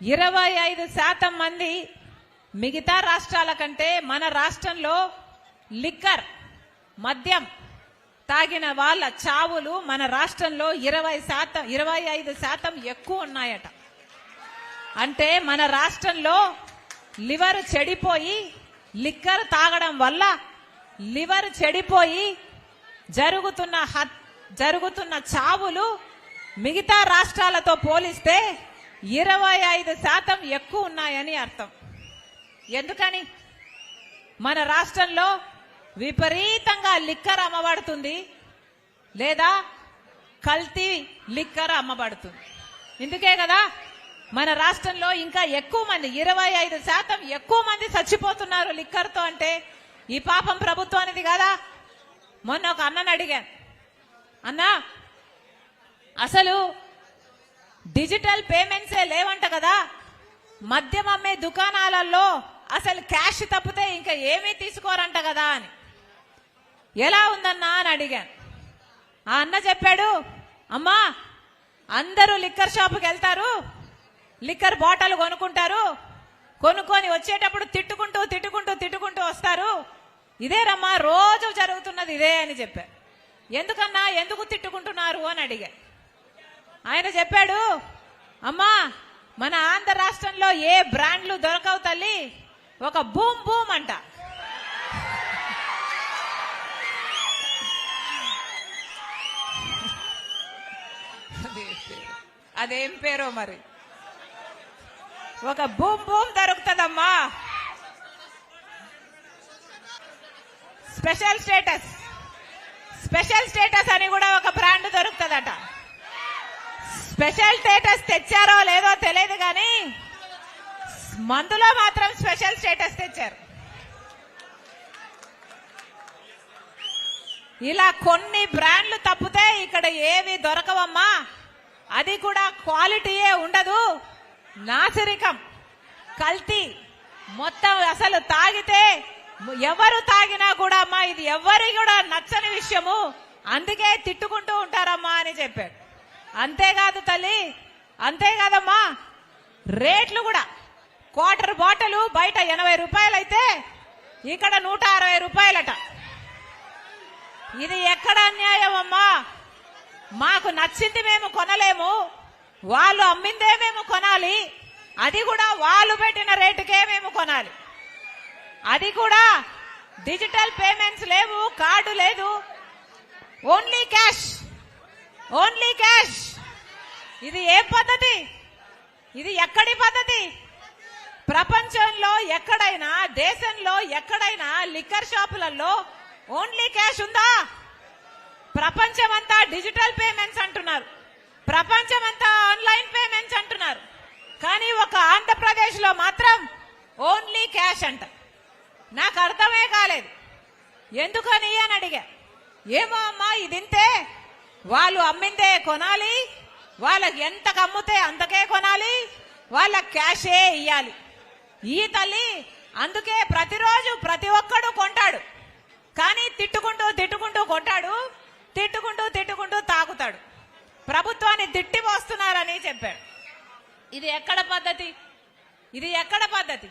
ఇరవై ఐదు శాతం మంది మిగతా రాష్ట్రాల కంటే మన రాష్ట్రంలో లిక్కర్ మద్యం తాగిన వాళ్ళ చావులు మన రాష్ట్రంలో ఇరవై శాతం ఇరవై ఐదు శాతం ఎక్కువ ఉన్నాయట. అంటే మన రాష్ట్రంలో లివర్ చెడిపోయి లిక్కర్ తాగడం వల్ల లివర్ చెడిపోయి జరుగుతున్న హత్ జరుగుతున్న చావులు మిగతా రాష్ట్రాలతో పోలిస్తే ఇరవై ఐదు శాతం ఎక్కువ ఉన్నాయని అర్థం. ఎందుకని? మన రాష్ట్రంలో విపరీతంగా లిక్కర్ అమ్మబడుతుంది లేదా కల్తీ లిక్కర్ అమ్మబడుతుంది. ఇందుకే కదా మన రాష్ట్రంలో ఇంకా ఎక్కువ మంది ఇరవై ఐదు శాతం ఎక్కువ మంది చచ్చిపోతున్నారు లిక్కర్తో అంటే ఈ పాపం ప్రభుత్వానిది కదా. మొన్న ఒక అన్నని అడిగాను. అన్నా అసలు డిజిటల్ పేమెంట్సే లేవంట కదా. మద్యం అమ్మే దుకాణాలలో అసలు క్యాష్ తప్పితే ఇంకా ఏమీ తీసుకోరంట కదా అని. ఎలా ఉందన్నా అని అడిగాను. ఆ అన్న చెప్పాడు అమ్మా అందరూ లిక్కర్ షాప్కి వెళ్తారు లిక్కర్ బాటిల్ కొనుక్కుంటారు కొనుక్కొని వచ్చేటప్పుడు తిట్టుకుంటూ తిట్టుకుంటూ తిట్టుకుంటూ వస్తారు. ఇదేరమ్మా రోజు జరుగుతున్నది ఇదే అని చెప్పారు ఎందుకన్నా ఎందుకు తిట్టుకుంటున్నారు అని అడిగాను ఆయన చెప్పాడు అమ్మా మన ఆంధ్ర రాష్ట్రంలో ఏ బ్రాండ్లు దొరకవు తల్లి? ఒక బూమ్ బూమ్ అంట. అదేం పేరో. మరి? ఒక boom boom దొరుకుతుందమ్మా. Special status. Special status అని కూడా ఒక బ్రాండ్ దొరుకుతుందట స్పెషల్ స్టేటస్ తెచ్చారో లేదో తెలియదు కానీ మందులో మాత్రం స్పెషల్ స్టేటస్ తెచ్చారు. ఇలా కొన్ని బ్రాండ్లు తప్పితే ఇక్కడ ఏవి దొరకవమ్మా. అది కూడా క్వాలిటీయే ఉండదు. నాసిరికం కల్తీ మొత్తం అసలు తాగితే ఎవరు తాగినా కూడా అమ్మా ఇది ఎవరి కూడా నచ్చని విషయము. అందుకే తిట్టుకుంటూ ఉంటారమ్మా అని చెప్పాడు. అంతేకాదు తల్లి అంతేకాదమ్మా రేట్లు కూడా. క్వార్టర్ బాటిల్ బయట ఎనభై రూపాయలు అయితే ఇక్కడ నూట అరవై రూపాయలట. ఇది ఎక్కడ అన్యాయం అమ్మా మాకు నచ్చింది మేము కొనలేము వాళ్ళు అమ్మిందే మేము కొనాలి అది కూడా వాళ్ళు పెట్టిన రేటుకే మేము కొనాలి. అది కూడా డిజిటల్ పేమెంట్స్ లేవు కార్డు లేదు ఓన్లీ క్యాష్. Only cash. ఇది ఏ పద్ధతి? ఇది ఎక్కడి పద్ధతి? ప్రపంచంలో ఎక్కడైనా దేశంలో ఎక్కడైనా లిక్కర్ షాపులలో ఓన్లీ క్యాష్ ఉందా? ప్రపంచమంతా డిజిటల్ పేమెంట్స్ అంటున్నారు. ప్రపంచమంతా ఆన్లైన్ పేమెంట్స్ అంటున్నారు. కానీ ఒక ఆంధ్రప్రదేశ్లో మాత్రం ఓన్లీ క్యాష్ అంట. నాకు అర్థమే కాలేదు. ఎందుకని అని అడిగా. ఏమో అమ్మా ఇదింతే వాళ్ళు అమ్మిందే కొనాలి వాళ్ళకి ఎంతకు అమ్ముతే అంతకే కొనాలి వాళ్ళ క్యాషే ఇయ్యాలి. ఈ తల్లి అందుకే ప్రతిరోజు ప్రతి ఒక్కడు కొంటాడు. కానీ తిట్టుకుంటూ తిట్టుకుంటూ కొంటాడు తిట్టుకుంటూ తిట్టుకుంటూ తాగుతాడు. ప్రభుత్వాన్ని తిట్టి వస్తున్నారని చెప్పాడు. ఇది ఎక్కడ పద్ధతి? ఇది ఎక్కడ పద్ధతి?